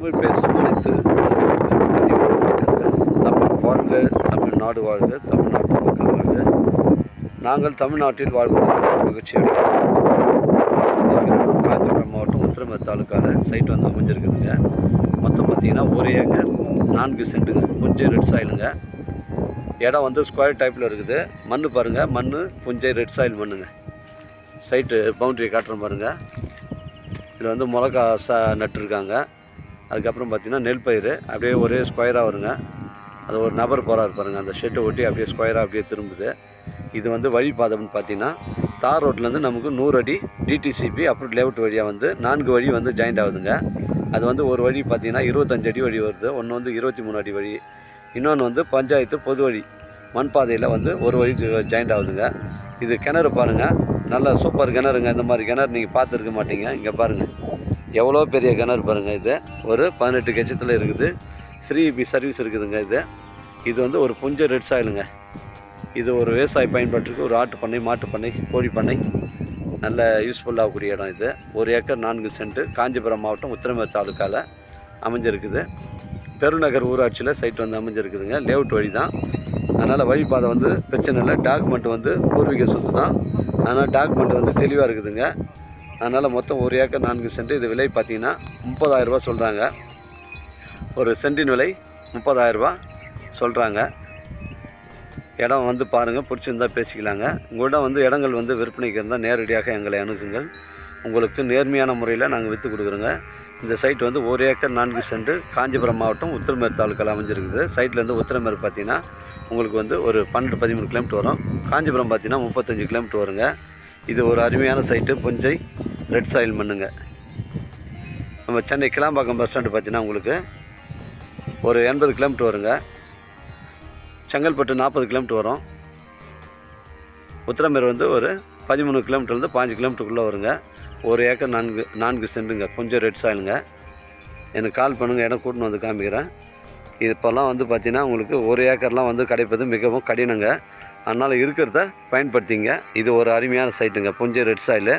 தமிழ் பேசும் அனைத்து மக்கள்கள் தமிழ் வாழ்க தமிழ்நாடு வாழ்க தமிழ்நாட்டு மக்கள் வாழ்க. நாங்கள் தமிழ்நாட்டில் வாழ்வதில் மகிழ்ச்சி அடைகிறோம். காஞ்சிபுரம் மாவட்டம் உத்திரமே தாலுக்காவில் சைட் வந்து அமைஞ்சிருக்குதுங்க. மொத்தம் பார்த்தீங்கன்னா ஒரு ஏக்கர் நான்கு சென்ட்டுங்க புஞ்சை ரெட் சாயிலுங்க இடம் வந்து ஸ்கொயர் டைப்பில் இருக்குது. மண் பாருங்கள் மண் புஞ்சை ரெட் சாயில் மண்ணுங்க. சைட்டு பவுண்டரி காட்டுறோம் பாருங்கள் இதில் வந்து மிளகா ச நட்டுருக்காங்க அதுக்கப்புறம் பார்த்திங்கன்னா நெல் பயிர் அப்படியே ஒரே ஸ்கொயராக வருங்க. அது ஒரு நபர் போகிறாரு பாருங்க. அந்த ஷெட்டை ஒட்டி அப்படியே ஸ்கொயராக அப்படியே திரும்புது. இது வந்து வழிபாதம்னு பார்த்தீங்கன்னா தார் ரோட்லேருந்து நமக்கு நூறு அடி டிடிசிபி அப்புறம் லேவுட் வழியாக வந்து நான்கு வழி வந்து ஜாயிண்ட் ஆகுதுங்க. அது வந்து ஒரு வழி பார்த்தீங்கன்னா இருபத்தஞ்சு அடி வழி வருது. ஒன்று வந்து இருபத்தி மூணு அடி வழி. இன்னொன்று வந்து பஞ்சாயத்து பொது வழி. மண் பாதையில் வந்து ஒரு வழி ஜாயிண்ட் ஆகுதுங்க. இது கிணறு பாருங்கள் நல்ல சூப்பர் கிணறுங்க. இந்த மாதிரி கிணறு நீங்கள் பார்த்துருக்க மாட்டீங்க. இங்கே பாருங்கள் எவ்வளோ பெரிய கிணறு பாருங்கள் இது? ஒரு பதினெட்டு கட்சத்தில் இருக்குது. ஃப்ரீ பி சர்வீஸ் இருக்குதுங்க இது. இது வந்து ஒரு புஞ்ச ரெட் சாயிலுங்க இது ஒரு விவசாய பயன்பாட்டுக்கு ஒரு ஆட்டு பண்ணை மாட்டு பண்ணை கோழி பண்ணை. நல்ல யூஸ்ஃபுல்லாகக்கூடிய இடம் இது. ஒரு ஏக்கர் நான்கு சென்ட்டு காஞ்சிபுரம் மாவட்டம் உத்திரமேர் தாலுக்காவில் அமைஞ்சிருக்குது. பெருநகர் ஊராட்சியில் சைட் வந்து அமைஞ்சிருக்குதுங்க. லேவுட் வழி தான் அதனால் வழிபாதை வந்து பிரச்சனை இல்லை. டாக்குமெண்ட் வந்து பூர்வீக சொத்து தான் அதனால் டாக்குமெண்ட் வந்து தெளிவாக இருக்குதுங்க. அதனால் மொத்தம் ஒரு ஏக்கர் நான்கு சென்ட். இது விலை பார்த்தீங்கன்னா முப்பதாயிரரூபா சொல்கிறாங்க ஒரு சென்டின் விலை முப்பதாயிரரூபா சொல்கிறாங்க இடம் வந்து பாருங்கள் பிடிச்சிருந்தா பேசிக்கலாங்க. உங்கள்கிட்ட வந்து இடங்கள் வந்து விற்பனைக்கு இருந்தால் நேரடியாக எங்களை அணுகுங்கள். உங்களுக்கு நேர்மையான முறையில் நாங்கள் விற்று கொடுக்குறோங்க. இந்த சைட் வந்து ஒரு ஏக்கர் நான்கு சென்ட் காஞ்சிபுரம் மாவட்டம் உத்திரமேர் தாலுக்காவில் அமைஞ்சிருக்குது. சைட்லேருந்து உத்திரமேர் பார்த்தீங்கன்னா உங்களுக்கு வந்து ஒரு பன்னெண்டு பதிமூணு கிலோமீட்டர் வரும். காஞ்சிபுரம் பார்த்தீங்கன்னா முப்பத்தஞ்சு கிலோமீட்டர் வருங்க. இது ஒரு அருமையான சைட்டு. புஞ்சை ரெட் சாயில் மண்ணுங்க. நம்ம சென்னை கிளாம்பாக்கம் பஸ் ஸ்டாண்டு பார்த்தீங்கன்னா உங்களுக்கு ஒரு எண்பது கிலோமீட்டர் வருங்க. செங்கல்பட்டு நாற்பது கிலோமீட்டர் வரும். உத்திரமேர் வந்து ஒரு பதிமூணு கிலோமீட்டர்லேருந்து பாஞ்சு கிலோமீட்டருக்குள்ளே வருங்க. ஒரு ஏக்கர் நான்கு நான்கு சென்ட்டுங்க கொஞ்சம் ரெட் சாயிலுங்க எனக்கு கால் பண்ணுங்கள் இடம் கூட்டின்னு வந்து காமிக்கிறேன். இப்போல்லாம் வந்து பார்த்திங்கன்னா உங்களுக்கு ஒரு ஏக்கர்லாம் வந்து கிடைப்பது மிகவும் கடினங்க. அதனால் இருக்கிறத பயன்படுத்திங்க. இது ஒரு அருமையான சைட்டுங்க. புஞ்சை ரெட் சாயில்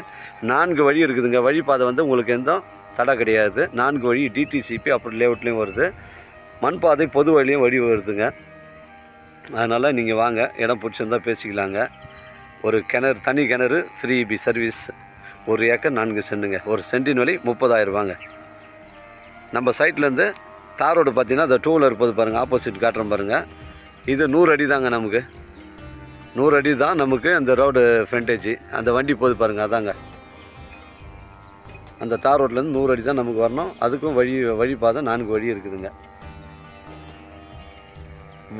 நான்கு வழி இருக்குதுங்க. வழிபாதை வந்து உங்களுக்கு எந்த தடை கிடையாது. நான்கு வழி டிடிசிபி அப்புறம் லேஅவுட்லேயும் வருது. மண் பாதை பொது வழியும் வழி வருதுங்க. அதனால் நீங்கள் வாங்க. இடம் பிடிச்சிருந்தா பேசிக்கலாங்க. ஒரு கிணறு தனி கிணறு ஃப்ரீ பி சர்வீஸ் ஒரு ஏக்கர் நான்கு சென்டுங்க ஒரு சென்டின் வழி முப்பதாயிரம் ரூபாங்க. நம்ம சைட்லேருந்து தார் ரோடு பார்த்தீங்கன்னா அந்த டூ வீலர் பாருங்கள் ஆப்போசிட் காட்டுறோம் பாருங்கள் இது நூறு அடி தாங்க நமக்கு. நூறு அடி தான் நமக்கு அந்த ரோடு ஃப்ரண்டேஜ் அந்த வண்டி போது பாருங்கள் அதாங்க. அந்த தார் ரோட்லேருந்து நூறு அடி தான் நமக்கு வரணும். அதுக்கும் வழி வழிபாதை நான்கு வழி இருக்குதுங்க.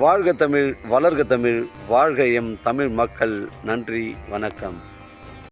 வாழ்க தமிழ் வளர்க தமிழ் வாழ்க எம் தமிழ் மக்கள். நன்றி வணக்கம்.